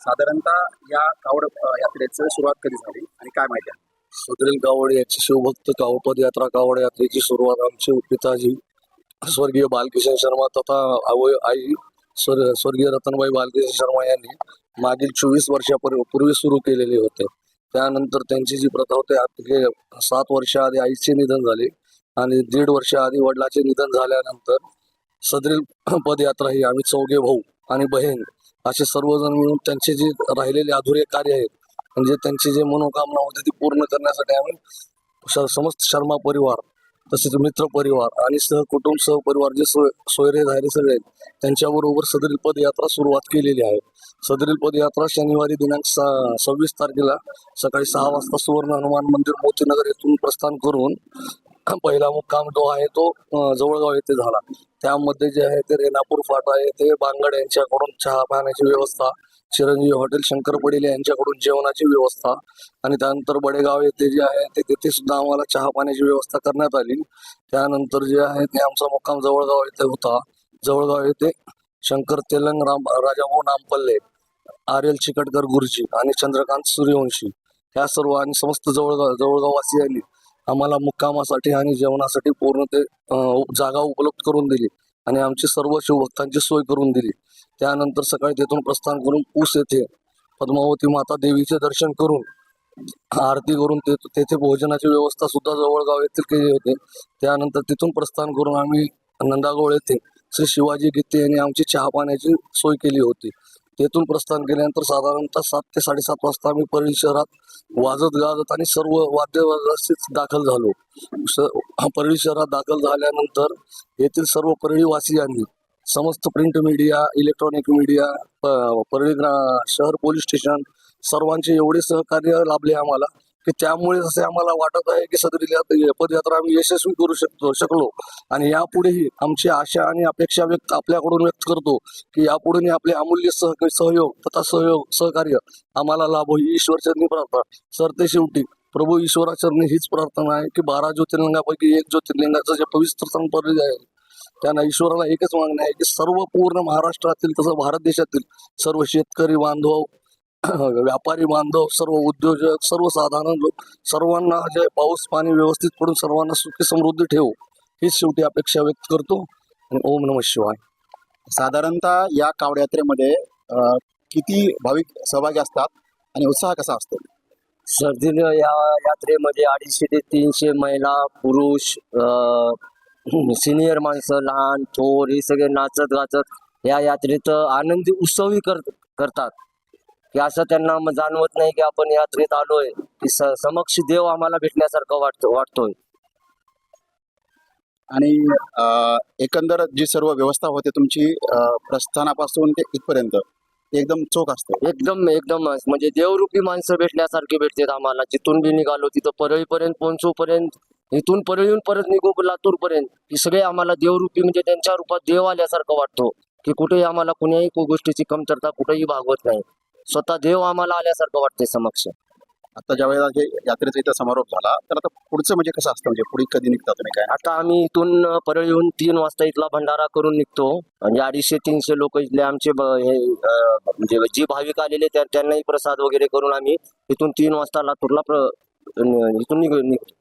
साधारणतः या कावड यात्रेचं सुरुवात कधी झाली आणि काय माहिती आहे? सदरील कावड याची शिवभक्त कावड पदयात्रा कावड यात्रेची सुरुवात आमचे पिताजी स्वर्गीय बालकिशन शर्मा तथा अवय आई स्वर्गीय रतनबाई बालकिशन शर्मा यांनी मागील चोवीस वर्षापूर्वी पूर्वी सुरू केलेले होते. त्यानंतर त्यांची जी प्रथा होते आत- सात वर्षाआधी आईचे निधन झाले आणि दीड वर्षाआधी वडिलाचे निधन झाल्यानंतर सदरील पदयात्रा ही आम्ही चौघे भाऊ आणि बहीण असे सर्वजण मिळून त्यांचे जे राहिलेले अधुरे कार्य आहेत म्हणजे त्यांची जे मनोकामना होती ती पूर्ण करण्यासाठी आम्ही श- समस्त शर्मा परिवार तसेच मित्र परिवार आणि सहकुटुंब सहपरिवार जे सोय सोयरे धायरे सगळे आहेत त्यांच्याबरोबर सदरील पदयात्रा सुरुवात केलेली आहे. सदरील पदयात्रा शनिवारी दिनांक सा सव्वीस तारखेला सकाळी सहा वाजता सुवर्ण हनुमान मंदिर मोतीनगर येथून प्रस्थान करून पहिला मुक्काम जो आहे तो जवळगाव येथे झाला. त्यामध्ये जे आहे ते रेणापूर फाटा येथे बांगड यांच्याकडून चहा पाण्याची व्यवस्था चिरंजीवी हॉटेल शंकर पडेल यांच्याकडून जेवणाची व्यवस्था आणि त्यानंतर बडेगाव येथे जे आहे ते तिथे सुद्धा आम्हाला चहा पाण्याची व्यवस्था करण्यात आली. त्यानंतर जे आहे ते आमचा मुक्काम जवळगाव येथे होता. जवळगाव येथे शंकर तेलंग राम राजाभाऊ नामपल्ले आर एल चिकटकर गुरुजी आणि चंद्रकांत सूर्यवंशी ह्या सर्व आणि समस्त जवळगाव जवळगाववासियांनी आम्हाला मुक्कामासाठी आणि जेवणासाठी पूर्ण ते जागा उपलब्ध करून दिली. आणि आमची सर्व शिवभक्तांची सोय करून दिली. त्यानंतर सकाळी तेथून प्रस्थान करून पूस येथे पद्मावती माता देवीचे दर्शन करून आरती करून ते तेथे भोजनाची व्यवस्था सुद्धा जवळगाव येथील केली होती. त्यानंतर तिथून प्रस्थान करून आम्ही नंदागोळ येथे श्री शिवाजी गीते यांनी आमची चहा पाण्याची सोय केली होती. तेथून प्रस्थान केल्यानंतर साधारणतः सात ते साडेसात वाजता आम्ही परळी शहरात वाजत गाजत आणि सर्व वाद्य व्यवस्थित दाखल झालो. परळी शहरात दाखल झाल्यानंतर येथील सर्व परळीवासियांनी समस्त प्रिंट मीडिया इलेक्ट्रॉनिक मीडिया प- परळी शहर पोलीस स्टेशन सर्वांचे एवढे सहकार्य लाभले आम्हाला. की त्यामुळे असे आम्हाला वाटत आहे की सदरील पदयात्रा आम्ही यशस्वी करू शकतो शकलो. आणि यापुढेही आमची आशा आणि अपेक्षा व्यक्त आपल्याकडून व्यक्त करतो की यापुढे आपले अमूल्य सह सहयोग तथा सहयोग सहकार्य आम्हाला लाभो ही ईश्वरचरणी प्रार्थना. सरते शेवटी प्रभू ईश्वराचरणी हीच प्रार्थना आहे की बारा ज्योतिर्लिंगापैकी एक ज्योतिर्लिंगाचं जे पवित्र संपर्क आहे त्यांना ईश्वराला एकच मागणे आहे की सर्व पूर्ण महाराष्ट्रातील तसं भारत देशातील सर्व शेतकरी बांधव व्यापारी बांधव सर्व उद्योजक सर्वसाधारण लोक सर्वांना जे पाऊस पाणी व्यवस्थित पडून सर्वांना सुखी समृद्धी ठेवू हीच शेवटी अपेक्षा व्यक्त करतो आणि ओम नम शिवाय. साधारणतः या कावड यात्रेमध्ये किती भाविक सहभागी असतात आणि उत्साह कसा असतो? सर्दी या यात्रेमध्ये अडीचशे ते तीनशे महिला पुरुष सिनियर माणसं लहान थोर हे सगळे नाचत गाचत या यात्रेत आनंदी उत्सवही कर करतात. की असं त्यांना जाणवत नाही की आपण यात्रेत आलोय. की समक्ष देव आम्हाला भेटण्यासारखं वाटत वाटतोय. आणि एकंदर जी सर्व व्यवस्था होते तुमची प्रस्थानापासून ते इथपर्यंत एकदम चोख असते. एकदम एकदम म्हणजे देवरूपी माणसं भेटण्यासारखे भेटतात आम्हाला. जिथून बी निघालो तिथं परळीपर्यंत पोहोचूपर्यंत इथून परळीहून परत निघू लातूर पर्यंत की सगळे आम्हाला देवरूपी म्हणजे त्यांच्या रूपात देव आल्यासारखं वाटतो. की कुठेही आम्हाला कुण्याही गोष्टीची कमतरता कुठेही भागवत नाही. स्वतः देव आम्हाला आल्यासारखं वाटते समक्ष. आता ज्या वेळेला यात्रेचा इथं समारोप झाला तर आता पुढचं म्हणजे कसं असतं? म्हणजे पुढे कधी निघता तुम्ही काय? आता आम्ही इथून परळीहून तीन वाजता इथला भंडारा करून निघतो. म्हणजे अडीचशे तीनशे लोक इथले आमचे ब- हे अं, म्हणजे जी भाविक आलेले त्या त्यांनाही प्रसाद वगैरे करून आम्ही इथून तीन वाजता लातूरला प्र इथून निघ निघतो.